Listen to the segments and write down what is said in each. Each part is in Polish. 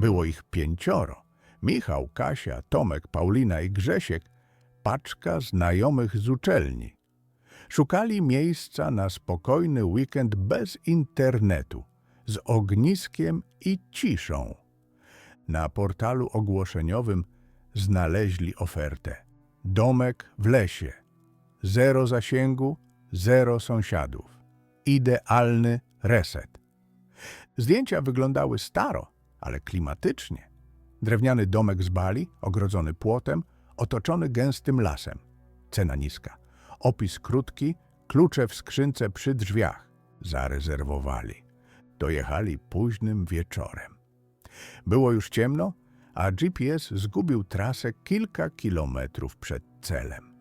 Było ich pięcioro. Michał, Kasia, Tomek, Paulina i Grzesiek, paczka znajomych z uczelni. Szukali miejsca na spokojny weekend bez internetu, z ogniskiem i ciszą. Na portalu ogłoszeniowym znaleźli ofertę. Domek w lesie. Zero zasięgu, zero sąsiadów. Idealny reset. Zdjęcia wyglądały staro, ale klimatycznie. Drewniany domek z bali, ogrodzony płotem, otoczony gęstym lasem. Cena niska. Opis krótki, klucze w skrzynce przy drzwiach. Zarezerwowali. Dojechali późnym wieczorem. Było już ciemno, a GPS zgubił trasę kilka kilometrów przed celem.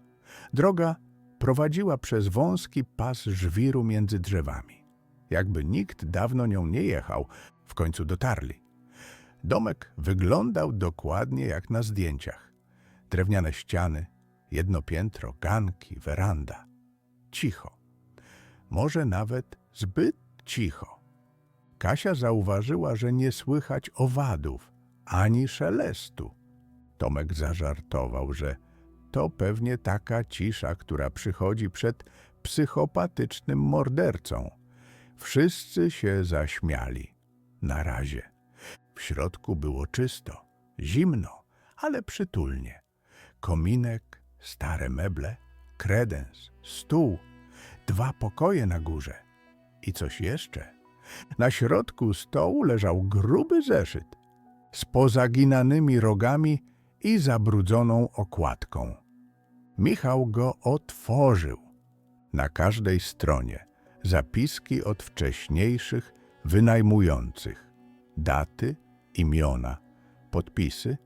Droga prowadziła przez wąski pas żwiru między drzewami. Jakby nikt dawno nią nie jechał, w końcu dotarli. Domek wyglądał dokładnie jak na zdjęciach. Drewniane ściany, jedno piętro, ganki, weranda. Cicho. Może nawet zbyt cicho. Kasia zauważyła, że nie słychać owadów, ani szelestu. Tomek zażartował, że to pewnie taka cisza, która przychodzi przed psychopatycznym mordercą. Wszyscy się zaśmiali. Na razie. Środku było czysto, zimno, ale przytulnie. Kominek, stare meble, kredens, stół, dwa pokoje na górze i coś jeszcze. Na środku stołu leżał gruby zeszyt z pozaginanymi rogami i zabrudzoną okładką. Michał go otworzył. Na każdej stronie zapiski od wcześniejszych wynajmujących, daty, imiona, podpisy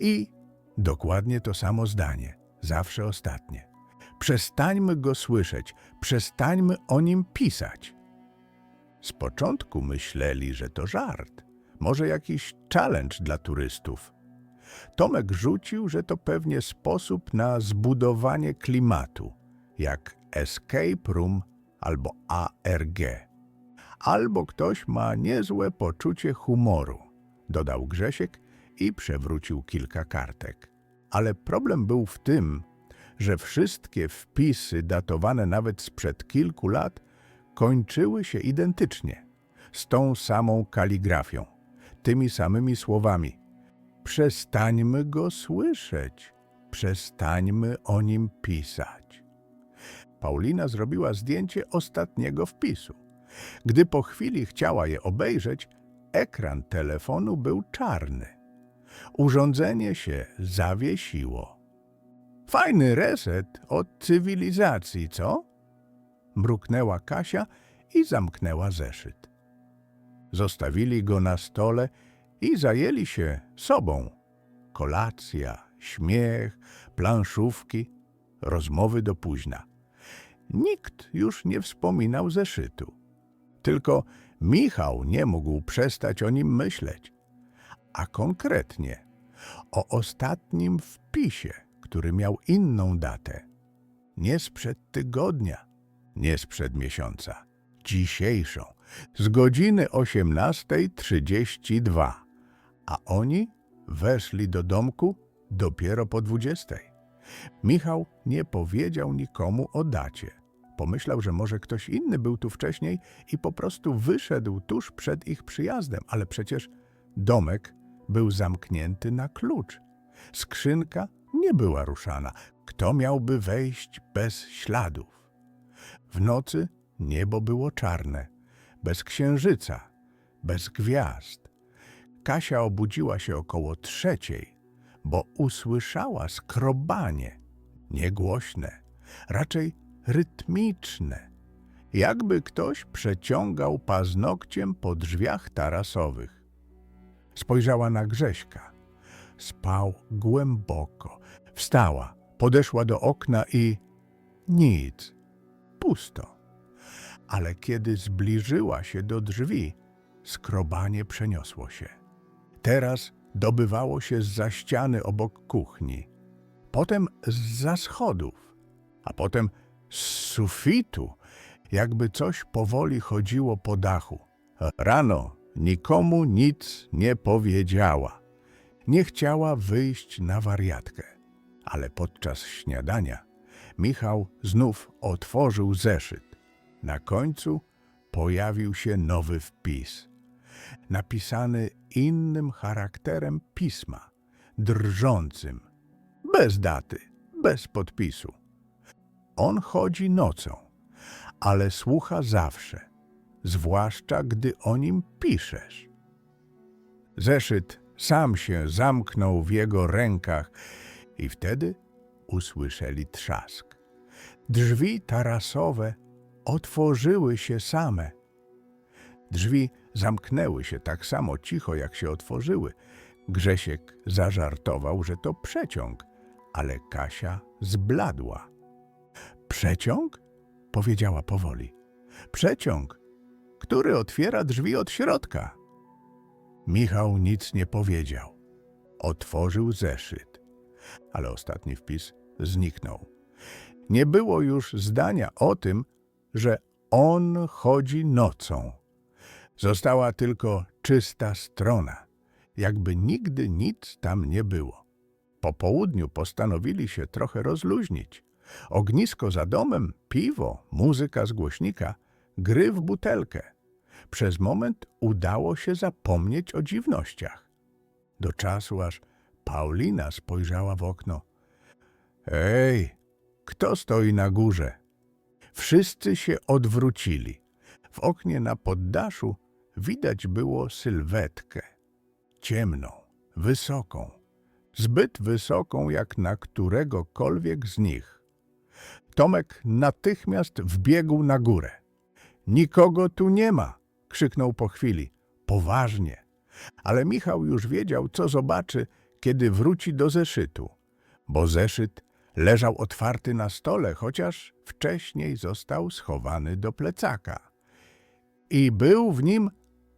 i dokładnie to samo zdanie, zawsze ostatnie. Przestańmy go słyszeć, przestańmy o nim pisać. Z początku myśleli, że to żart, może jakiś challenge dla turystów. Tomek rzucił, że to pewnie sposób na zbudowanie klimatu, jak escape room albo ARG. Albo ktoś ma niezłe poczucie humoru, dodał Grzesiek i przewrócił kilka kartek. Ale problem był w tym, że wszystkie wpisy datowane nawet sprzed kilku lat kończyły się identycznie, z tą samą kaligrafią, tymi samymi słowami. Przestańmy go słyszeć, przestańmy o nim pisać. Paulina zrobiła zdjęcie ostatniego wpisu. Gdy po chwili chciała je obejrzeć, ekran telefonu był czarny. Urządzenie się zawiesiło. Fajny reset od cywilizacji, co? Mruknęła Kasia i zamknęła zeszyt. Zostawili go na stole i zajęli się sobą. Kolacja, śmiech, planszówki, rozmowy do późna. Nikt już nie wspominał zeszytu. Tylko Michał nie mógł przestać o nim myśleć. A konkretnie o ostatnim wpisie, który miał inną datę. Nie sprzed tygodnia, nie sprzed miesiąca, dzisiejszą, z godziny 18.32, a oni weszli do domku dopiero po 20. Michał nie powiedział nikomu o dacie. Pomyślał, że może ktoś inny był tu wcześniej i po prostu wyszedł tuż przed ich przyjazdem, ale przecież domek był zamknięty na klucz. Skrzynka nie była ruszana. Kto miałby wejść bez śladów? W nocy niebo było czarne, bez księżyca, bez gwiazd. Kasia obudziła się około trzeciej, bo usłyszała skrobanie, niegłośne, raczej rytmiczne, jakby ktoś przeciągał paznokciem po drzwiach tarasowych. Spojrzała na Grześka. Spał głęboko. Wstała, podeszła do okna i nic, pusto. Ale kiedy zbliżyła się do drzwi, skrobanie przeniosło się. Teraz dobywało się z ściany obok kuchni, potem z schodów, a potem z sufitu, jakby coś powoli chodziło po dachu. Rano nikomu nic nie powiedziała. Nie chciała wyjść na wariatkę, ale podczas śniadania Michał znów otworzył zeszyt. Na końcu pojawił się nowy wpis, napisany innym charakterem pisma, drżącym, bez daty, bez podpisu. On chodzi nocą, ale słucha zawsze, zwłaszcza gdy o nim piszesz. Zeszyt sam się zamknął w jego rękach i wtedy usłyszeli trzask. Drzwi tarasowe otworzyły się same. Drzwi zamknęły się tak samo cicho, jak się otworzyły. Grzesiek zażartował, że to przeciąg, ale Kasia zbladła. Przeciąg? powiedziała powoli. Przeciąg, który otwiera drzwi od środka. Michał nic nie powiedział. Otworzył zeszyt, ale ostatni wpis zniknął. Nie było już zdania o tym, że on chodzi nocą. Została tylko czysta strona, jakby nigdy nic tam nie było. Po południu postanowili się trochę rozluźnić. Ognisko za domem, piwo, muzyka z głośnika, gry w butelkę. Przez moment udało się zapomnieć o dziwnościach. Do czasu, aż Paulina spojrzała w okno. Ej, kto stoi na górze? Wszyscy się odwrócili. W oknie na poddaszu widać było sylwetkę. Ciemną, wysoką, zbyt wysoką jak na któregokolwiek z nich. Tomek natychmiast wbiegł na górę. Nikogo tu nie ma, krzyknął po chwili, poważnie. Ale Michał już wiedział, co zobaczy, kiedy wróci do zeszytu, bo zeszyt leżał otwarty na stole, chociaż wcześniej został schowany do plecaka. I był w nim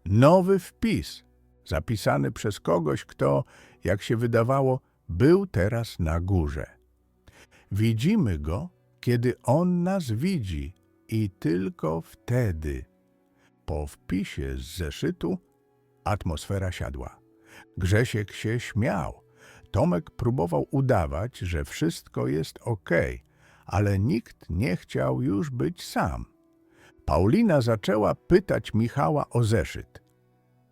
nowy wpis, zapisany przez kogoś, kto, jak się wydawało, był teraz na górze. Widzimy go, kiedy on nas widzi i tylko wtedy. Po wpisie z zeszytu atmosfera siadła. Grzesiek się śmiał. Tomek próbował udawać, że wszystko jest ok, ale nikt nie chciał już być sam. Paulina zaczęła pytać Michała o zeszyt.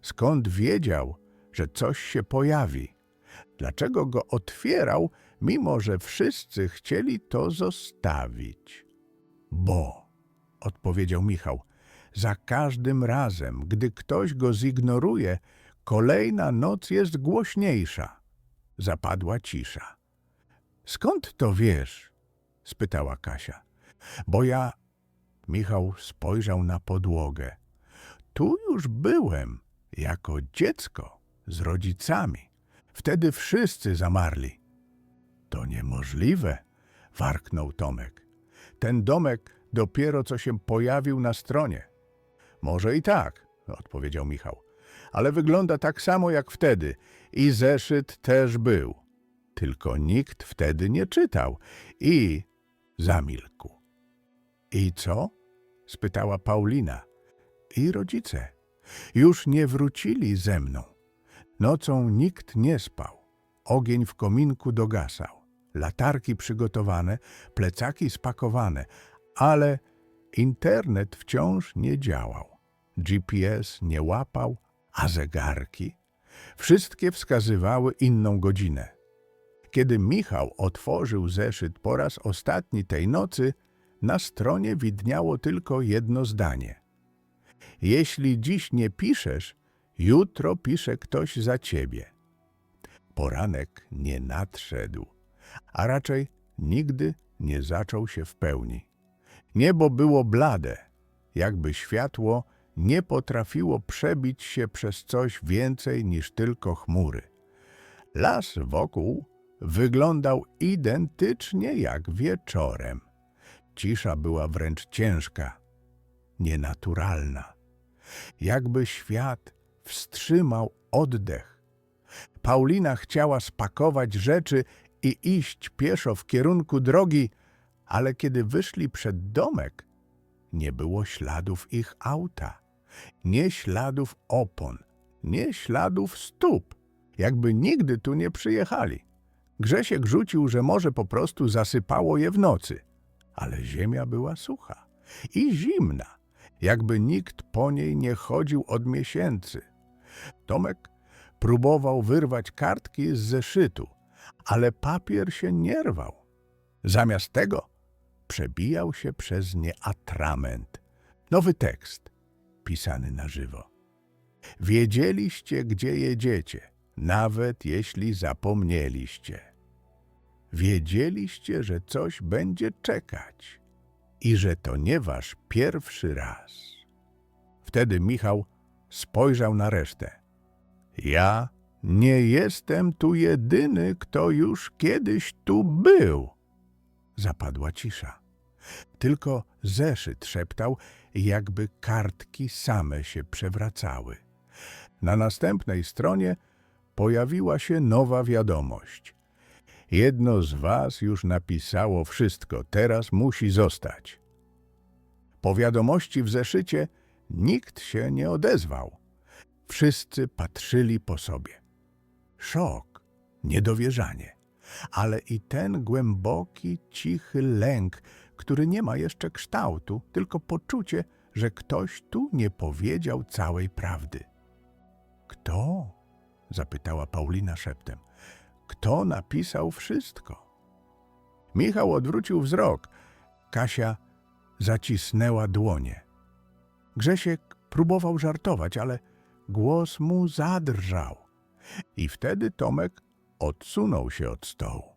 Skąd wiedział, że coś się pojawi? Dlaczego go otwierał, mimo że wszyscy chcieli to zostawić? Bo, odpowiedział Michał, za każdym razem, gdy ktoś go zignoruje, kolejna noc jest głośniejsza. Zapadła cisza. Skąd to wiesz? spytała Kasia. Bo ja. Michał spojrzał na podłogę. Tu już byłem, jako dziecko, z rodzicami. Wtedy wszyscy zamarli. To niemożliwe, warknął Tomek. Ten domek dopiero co się pojawił na stronie. Może i tak, odpowiedział Michał, ale wygląda tak samo jak wtedy i zeszyt też był. Tylko nikt wtedy nie czytał i zamilkł. I co? spytała Paulina. I rodzice. Już nie wrócili ze mną. Nocą nikt nie spał. Ogień w kominku dogasał. Latarki przygotowane, plecaki spakowane, ale internet wciąż nie działał. GPS nie łapał, a zegarki? Wszystkie wskazywały inną godzinę. Kiedy Michał otworzył zeszyt po raz ostatni tej nocy, na stronie widniało tylko jedno zdanie. Jeśli dziś nie piszesz, jutro pisze ktoś za ciebie. Poranek nie nadszedł, a raczej nigdy nie zaczął się w pełni. Niebo było blade, jakby światło nie potrafiło przebić się przez coś więcej niż tylko chmury. Las wokół wyglądał identycznie jak wieczorem. Cisza była wręcz ciężka, nienaturalna. Jakby świat wstrzymał oddech. Paulina chciała spakować rzeczy i iść pieszo w kierunku drogi, ale kiedy wyszli przed domek, nie było śladów ich auta nie śladów opon, nie śladów stóp, jakby nigdy tu nie przyjechali. Grzesiek rzucił, że może po prostu zasypało je w nocy, ale ziemia była sucha i zimna, jakby nikt po niej nie chodził od miesięcy. Tomek próbował wyrwać kartki z zeszytu, ale papier się nie rwał. Zamiast tego przebijał się przez nie atrament. Nowy tekst, pisany na żywo. Wiedzieliście, gdzie jedziecie, nawet jeśli zapomnieliście. Wiedzieliście, że coś będzie czekać i że to nie wasz pierwszy raz. Wtedy Michał spojrzał na resztę. Ja nie jestem tu jedyny, kto już kiedyś tu był. Zapadła cisza. Tylko zeszyt szeptał, jakby kartki same się przewracały. Na następnej stronie pojawiła się nowa wiadomość. Jedno z was już napisało wszystko, teraz musi zostać. Po wiadomości w zeszycie nikt się nie odezwał. Wszyscy patrzyli po sobie. Szok, niedowierzanie, ale i ten głęboki, cichy lęk, który nie ma jeszcze kształtu, tylko poczucie, że ktoś tu nie powiedział całej prawdy. Kto? zapytała Paulina szeptem. Kto napisał wszystko? Michał odwrócił wzrok. Kasia zacisnęła dłonie. Grzesiek próbował żartować, ale głos mu zadrżał. I wtedy Tomek odsunął się od stołu.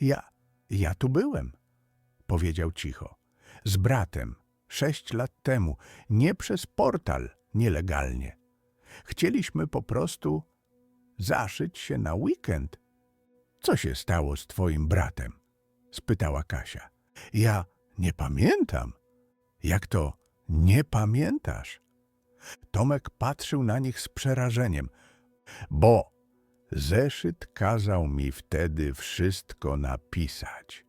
Ja, ja tu byłem, powiedział cicho. Z bratem, sześć lat temu, nie przez portal, nielegalnie. Chcieliśmy po prostu zaszyć się na weekend. Co się stało z twoim bratem? spytała Kasia. Ja nie pamiętam. Jak to nie pamiętasz? Tomek patrzył na nich z przerażeniem, bo zeszyt kazał mi wtedy wszystko napisać.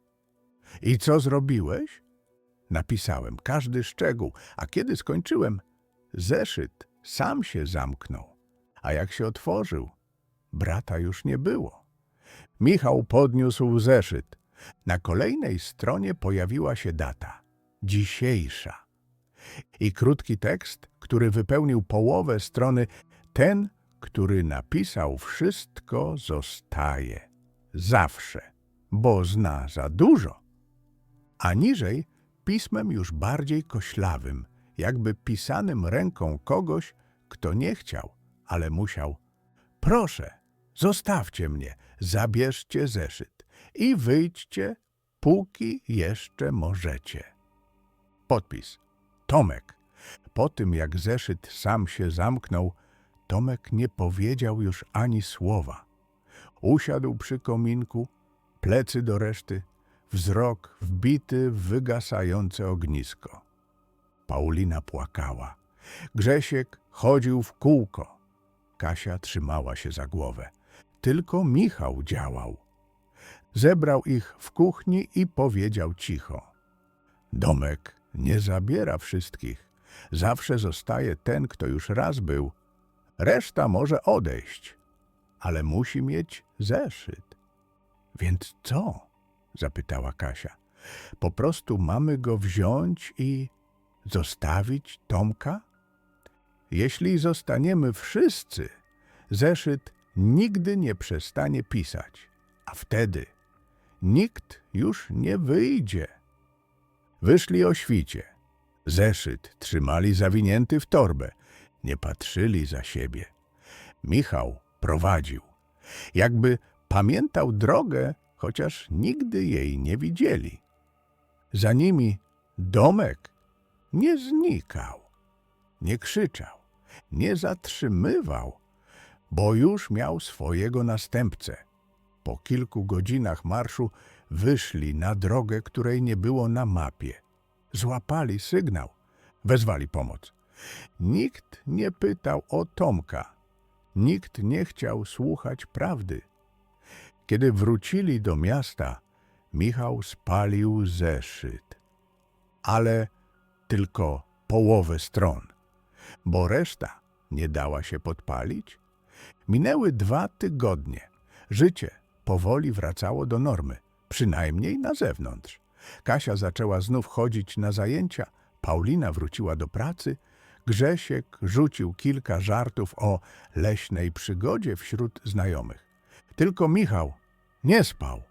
I co zrobiłeś? Napisałem każdy szczegół, a kiedy skończyłem, zeszyt sam się zamknął, a jak się otworzył, brata już nie było. Michał podniósł zeszyt. Na kolejnej stronie pojawiła się data dzisiejsza i krótki tekst, który wypełnił połowę strony. Ten, który napisał wszystko, zostaje zawsze, bo zna za dużo. A niżej pismem już bardziej koślawym, jakby pisanym ręką kogoś, kto nie chciał, ale musiał. Proszę, zostawcie mnie, zabierzcie zeszyt i wyjdźcie, póki jeszcze możecie. Podpis. Tomek. Po tym, jak zeszyt sam się zamknął, Tomek nie powiedział już ani słowa. Usiadł przy kominku, plecy do reszty, wzrok wbity w wygasające ognisko. Paulina płakała. Grzesiek chodził w kółko. Kasia trzymała się za głowę. Tylko Michał działał. Zebrał ich w kuchni i powiedział cicho. Domek nie zabiera wszystkich. Zawsze zostaje ten, kto już raz był. Reszta może odejść, ale musi mieć zeszyt. Więc co? zapytała Kasia. Po prostu mamy go wziąć i zostawić Tomka? Jeśli zostaniemy wszyscy, zeszyt nigdy nie przestanie pisać, a wtedy nikt już nie wyjdzie. Wyszli o świcie. Zeszyt trzymali zawinięty w torbę. Nie patrzyli za siebie. Michał prowadził. Jakby pamiętał drogę, chociaż nigdy jej nie widzieli. Za nimi domek nie znikał, nie krzyczał, nie zatrzymywał, bo już miał swojego następcę. Po kilku godzinach marszu wyszli na drogę, której nie było na mapie. Złapali sygnał, wezwali pomoc. Nikt nie pytał o Tomka, nikt nie chciał słuchać prawdy. Kiedy wrócili do miasta, Michał spalił zeszyt, ale tylko połowę stron, bo reszta nie dała się podpalić? Minęły dwa tygodnie. Życie powoli wracało do normy, przynajmniej na zewnątrz. Kasia zaczęła znów chodzić na zajęcia, Paulina wróciła do pracy, Grzesiek rzucił kilka żartów o leśnej przygodzie wśród znajomych. Tylko Michał nie spał.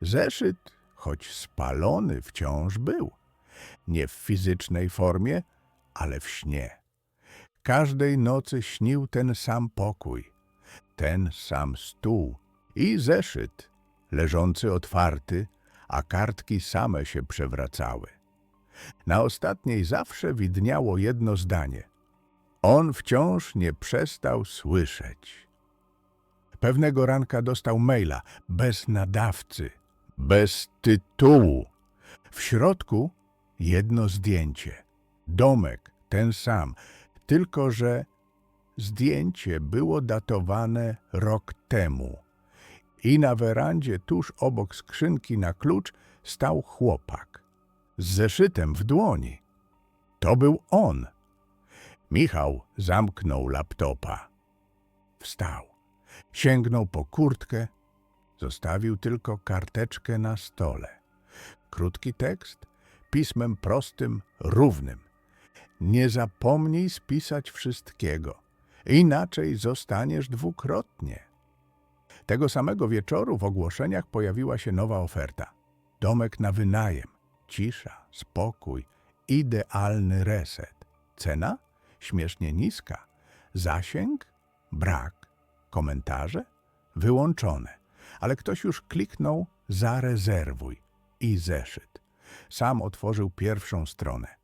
Zeszyt, choć spalony, wciąż był. Nie w fizycznej formie, ale w śnie. Każdej nocy śnił ten sam pokój, ten sam stół i zeszyt, leżący otwarty, a kartki same się przewracały. Na ostatniej zawsze widniało jedno zdanie. On wciąż nie przestał słyszeć. Pewnego ranka dostał maila, bez nadawcy, bez tytułu. W środku jedno zdjęcie. Domek ten sam, tylko że zdjęcie było datowane rok temu. I na werandzie tuż obok skrzynki na klucz stał chłopak z zeszytem w dłoni. To był on. Michał zamknął laptopa. Wstał. Sięgnął po kurtkę, zostawił tylko karteczkę na stole. Krótki tekst, pismem prostym, równym. Nie zapomnij spisać wszystkiego, inaczej zostaniesz dwukrotnie. Tego samego wieczoru w ogłoszeniach pojawiła się nowa oferta. Domek na wynajem, cisza, spokój, idealny reset. Cena? Śmiesznie niska. Zasięg? Brak. Komentarze? Wyłączone. Ale ktoś już kliknął zarezerwuj i zeszyt. Sam otworzył pierwszą stronę.